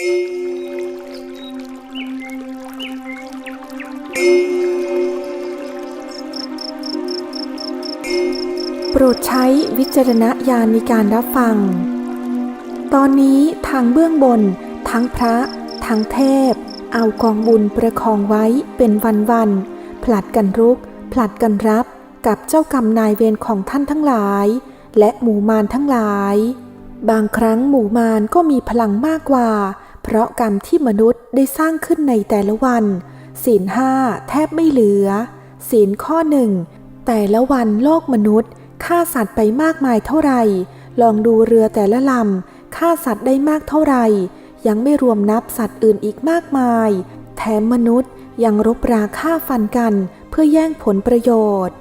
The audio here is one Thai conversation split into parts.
โปรดใช้วิจารณญาณในการรับฟัง ตอนนี้ทางเบื้องบน ทั้งพระ ทั้งเทพ เอากองบุญประคองไว้เป็นวันๆผลัดกันรุก ผลัดกันรับกับเจ้ากรรมนายเวรของท่านทั้งหลาย และหมู่มารทั้งหลาย บางครั้งหมู่มารก็มีพลังมากกว่า เพราะกรรมที่มนุษย์ได้สร้างขึ้นในแต่ละวัน ศีลห้าแทบไม่เหลือ ศีลข้อหนึ่งแต่ละวันโลกมนุษย์ฆ่าสัตว์ไปมากมายเท่าไหร่ ลองดูเรือแต่ละลำฆ่าสัตว์ได้มากเท่าไหร่ ยังไม่รวมนับสัตว์อื่นอีกมากมาย แถมมนุษย์ยังรบราฆ่าฟันกันเพื่อแย่งผลประโยชน์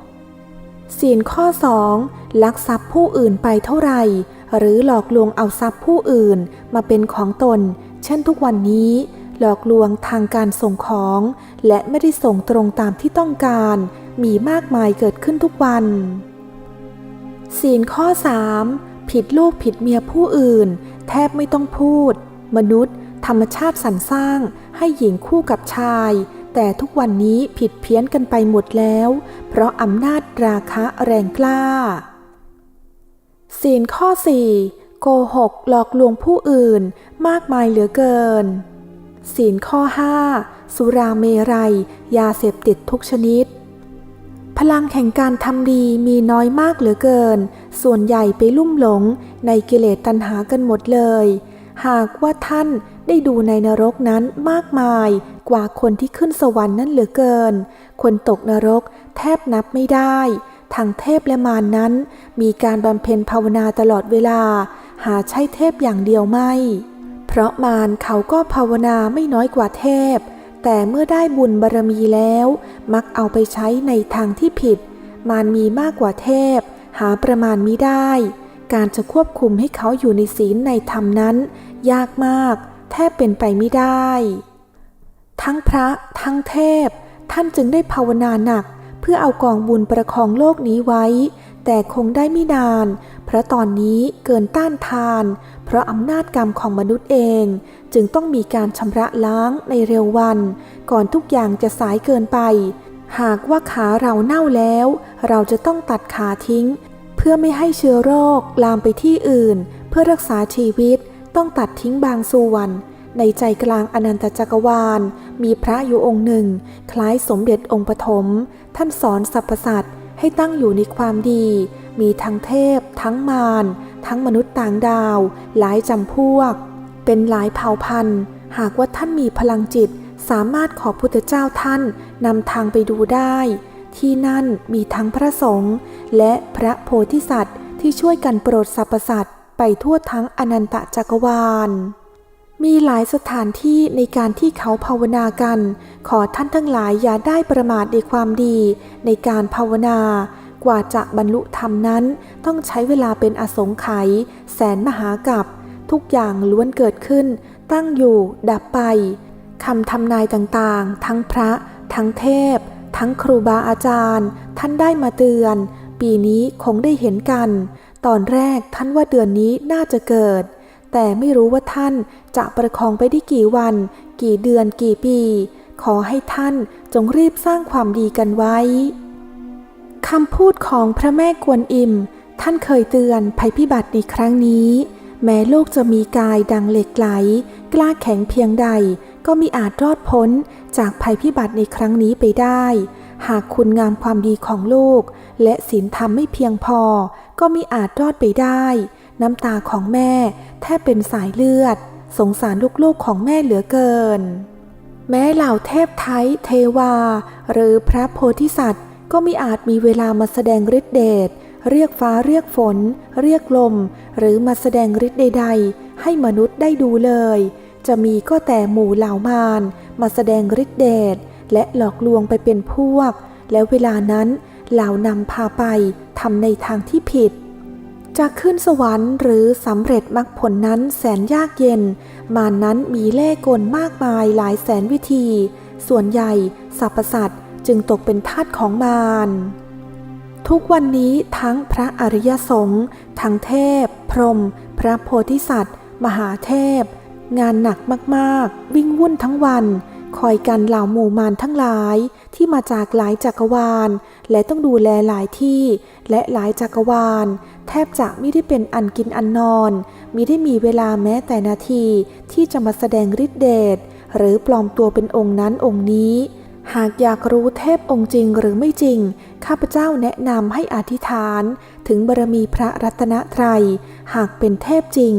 ศีลข้อ 2 ลักทรัพย์ผู้อื่นไปเท่าไหร่ หรือหลอกลวงเอาทรัพย์ผู้อื่นมาเป็นของตน เช่นทุกวันนี้หลอกลวงทางการส่งของ และไม่ได้ส่งตรงตามที่ต้องการ มีมากมายเกิดขึ้นทุกวันศีลข้อ 3 ผิดลูกผิดเมียผู้อื่น แทบไม่ต้องพูด มนุษย์ ธรรมชาติสรรสร้าง ให้หญิงคู่กับชาย แต่ทุกวันนี้ผิดเพี้ยนกันไปหมดแล้ว เพราะอำนาจราคะแรงกล้าศีลข้อ 4 โกหกหลอกลวงผู้อื่นมากมายเหลือเกิน ศีลข้อ 5 สุราเมรัย ยาเสพติดทุกชนิด พลังแห่งการทำดีมีน้อยมากเหลือเกิน ส่วนใหญ่ไปลุ่มหลงในกิเลสตัณหากันหมดเลย หากว่าท่านได้ดูในนรกนั้นมากมายกว่าคนที่ขึ้นสวรรค์นั้นเหลือเกิน คนตกนรกแทบนับไม่ได้ทางเทพและมารนนั้น มีการบำเพ็ญภาวนาตลอดเวลา หาใช่เทพอย่างเดียวไม่ เพราะมารเขาก็ภาวนาไม่น้อยกว่าเทพ แต่เมื่อได้บุญบารมีแล้ว มักเอาไปใช้ในทางที่ผิด มารมีมากกว่าเทพ หาประมาณมิได้ การจะควบคุมให้เขาอยู่ในศีลในธรรมนั้น ยากมาก แทบเป็นไปไม่ได้ ทั้งพระทั้งเทพ ท่านจึงได้ภาวนาหนัก เพื่อเอากองบุญประคองโลกนี้ไว้ แต่คงได้ไม่นาน เพราะตอนนี้เกินต้านทาน เพราะอำนาจกรรมของมนุษย์เอง จึงต้องมีการชำระล้างในเร็ววัน ก่อนทุกอย่างจะสายเกินไป หากว่าขาเราเน่าแล้ว เราจะต้องตัดขาทิ้ง เพื่อไม่ให้เชื้อโรคลามไปที่อื่น เพื่อรักษาชีวิตต้องตัดทิ้งบางส่วนในใจกลางอนันตจักรวาล มีพระอยู่องค์หนึ่ง คล้ายสมเด็จองค์ปฐมท่านสอนสรรพสัตว์ ให้ตั้งอยู่ในความดี มีทั้งเทพ ทั้งมารทั้งมนุษย์ต่างดาว หลายจำพวก เป็นหลายเผ่าพันธุ์ หากว่าท่านมีพลังจิต สามารถขอพุทธเจ้าท่านนำทางไปดูได้ ที่นั่นมีทั้งพระสงฆ์และพระโพธิสัตว์ที่ช่วยกันโปรดสรรพสัตว์ไปทั่วทั้งอนันตจักรวาล มีหลายสถานที่ในการที่เขาภาวนากัน ขอท่านทั้งหลายอย่าได้ประมาทในความดีในการภาวนากว่าจะบรรลุธรรมนั้น ต้องใช้เวลาเป็นอสงไขยแสนมหากับ ทุกอย่างล้วนเกิดขึ้น ตั้งอยู่ดับไปคำทำนายต่างๆ ทั้งพระ ทั้งเทพ ทั้งครูบาอาจารย์ ท่านได้มาเตือน ปีนี้คงได้เห็นกัน ตอนแรกท่านว่าเดือนนี้น่าจะเกิด แต่ไม่รู้ว่าท่านจะประคองไปได้กี่วัน กี่เดือนกี่ปี ขอให้ท่านจงรีบสร้างความดีกันไว้คำพูดของพระแม่กวนอิม ท่านเคยเตือนภัยพิบัติในครั้งนี้ แม้โลกจะมีกายดังเหล็กไหล กล้าแข็งเพียงใด ก็มีอาจรอดพ้นจากภัยพิบัติในครั้งนี้ไปได้ หากคุณงามความดีของลูกและศีลธรรมไม่เพียงพอ ก็มีอาจรอดไปได้ น้ำตาของแม่แทบเป็นสายเลือด สงสารลูกๆของแม่เหลือเกิน แม้เหล่าเทพไทยเทวา หรือพระโพธิสัตว์ ก็มิอาจมีเวลามาแสดงฤทธิเดชเรียกฟ้าเรียกฝน เรียกลม หรือมาแสดงฤทธิ์ใด ๆ ให้มนุษย์ได้ดูเลย จะมีก็แต่หมู่เหล่ามารมาแสดงฤทธิ์เดชและหลอกลวงไปเป็นพวก แล้วเวลานั้นเหล่านำพาไปทำในทางที่ผิด จะขึ้นสวรรค์หรือสำเร็จมรรคผลนั้นแสนยากเย็น มานนั้นมีเล่ห์กลมากมายหลายแสนวิธี ส่วนใหญ่สรรพสัตว์จึงตกเป็นทาสของมารทุกวันนี้ทั้งพระอริยสงฆ์ทั้งเทพ พรหมพระโพธิสัตว์ มหาเทพ งานหนักมากๆ วิ่งวุ่นทั้งวัน คอยกันเหล่าหมู่มารทั้งหลายที่มาจากหลายจักรวาล และต้องดูแลหลายที่ และหลายจักรวาล แทบจะไม่ได้เป็นอันกินอันนอนมิได้มีเวลาแม้แต่นาทีที่จะมาแสดงฤทธิเดชหรือปลอมตัวเป็นองค์นั้นองค์นี้ หากอยากรู้เทพองค์จริงหรือไม่จริง ข้าพเจ้าแนะนำให้อธิษฐานถึงบารมีพระรัตนตรัย หากเป็นเทพจริง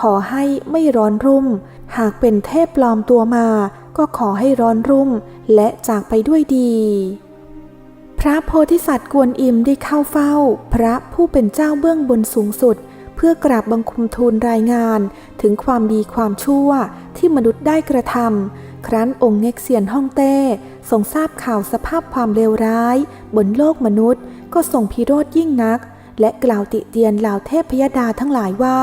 ขอให้ไม่ร้อนรุ่ม หากเป็นเทพปลอมตัวมา ก็ขอให้ร้อนรุ่ม และจากไปด้วยดี ระโพธิสัตว์กวนอิมได้เข้าเฝ้า พระผู้เป็นเจ้าเบื้องบนสูงสุด เพื่อกราบบังคมทูลรายงาน ถึงความดีความชั่วที่มนุษย์ได้กระทำครั้นองค์เง็กเซียนฮ่องเต้ทรงทราบข่าวสภาพความเลวร้าย บนโลกมนุษย์ ก็ทรงพิโรธยิ่งนัก และกล่าวติเตียนเหล่าเทพพยดาทั้งหลายว่า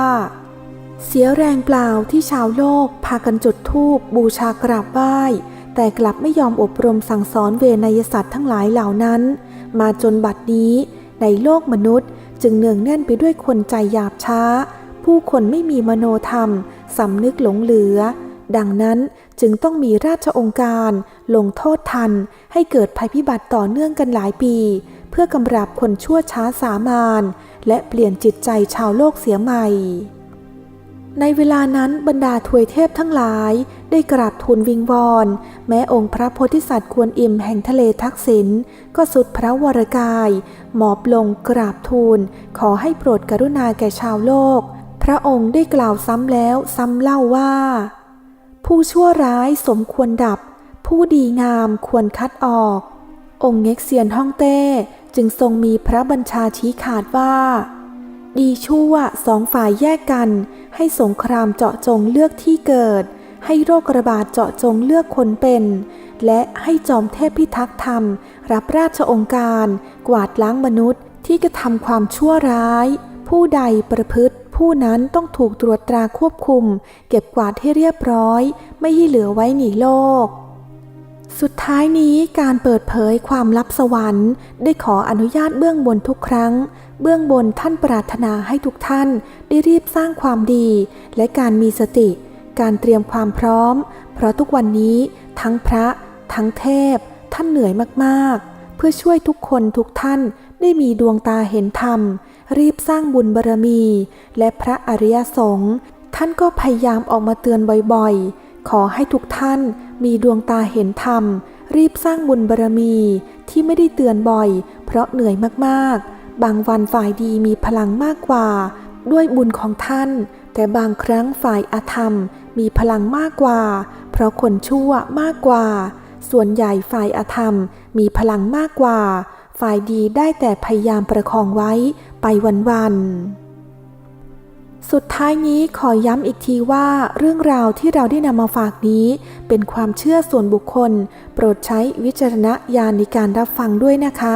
เสียแรงเปล่าที่ชาวโลกพากันจุดธูปบูชากราบไหว้ แต่กลับไม่ยอมอบรมสั่งสอนเวนยสัตว์ทั้งหลายเหล่านั้น มาจนบัดนี้ในโลกมนุษย์จึงเนืองแน่นไปด้วยคนใจหยาบช้า ผู้คนไม่มีมโนธรรมสำนึกหลงเหลือ ดังนั้นจึงต้องมีราชองค์การ ลงโทษทัน ให้เกิดภัยพิบัติต่อเนื่องกันหลายปี เพื่อกำราบคนชั่วช้าสามานและเปลี่ยนจิตใจชาวโลกเสียใหม่ ในเวลานั้นบรรดาทวยเทพทั้งหลายได้กราบทูลวิงวอน แม้องค์พระโพธิสัตว์กวนอิมแห่งทะเลทักษิณก็สุดพระวรกาย หมอบลงกราบทูล ขอให้โปรดกรุณาแก่ชาวโลก พระองค์ได้กล่าวซ้ำแล้วซ้ำเล่าว่า ผู้ชั่วร้ายสมควรดับ ผู้ดีงามควรคัดออก องค์เง็กเซียนฮ่องเต้จึงทรงมีพระบัญชาชี้ขาดว่า ดีชั่วสองฝ่ายแยกกัน ให้สงครามเจาะจงเลือกที่เกิด ให้โรคระบาดเจาะจงเลือกคนเป็น และให้จอมเทพพิทักษ์ธรรม รับราชองค์การ กวาดล้างมนุษย์ที่กระทำความชั่วร้าย ผู้ใดประพฤติ ผู้นั้นต้องถูกตรวจตราควบคุม เก็บกวาดให้เรียบร้อย ไม่ให้เหลือไว้หนีโลก สุดท้ายนี้การเปิดเผยความลับสวรรค์ ได้ขออนุญาตเบื้องบนทุกครั้ง เบื้องบนท่านปรารถนาให้ทุกท่านได้รีบสร้างความดี และการมีสติ การเตรียมความพร้อม เพราะทุกวันนี้ทั้งพระ ทั้งเทพ ท่านเหนื่อยมากๆ เพื่อช่วยทุกคนทุกท่านได้มีดวงตาเห็นธรรม รีบสร้างบุญบารมี และพระอริยสงฆ์ท่านก็พยายามออกมาเตือนบ่อยๆ ขอให้ทุกท่าน มีดวงตาเห็นธรรม รีบสร้างบุญบารมีที่ไม่ได้เตือนบ่อย เพราะเหนื่อยมากๆ บางวันฝ่ายดีมีพลังมากกว่า ด้วยบุญของท่าน แต่บางครั้งฝ่ายอาธรรมมีพลังมากกว่า เพราะคนชั่วมากกว่า ส่วนใหญ่ฝ่ายอาธรรมมีพลังมากกว่า ฝ่ายดีได้แต่พยายามประคองไว้ไปวันๆ สุดท้ายนี้ขอย้ำอีกทีว่าเรื่องราวที่เราได้นำมาฝากนี้ เป็นความเชื่อส่วนบุคคล โปรดใช้วิจารณญาณในการรับฟังด้วยนะคะ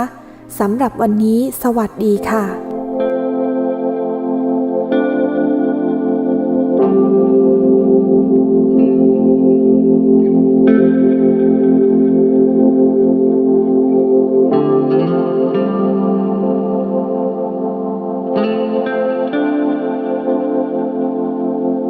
สำหรับวันนี้ สวัสดีค่ะ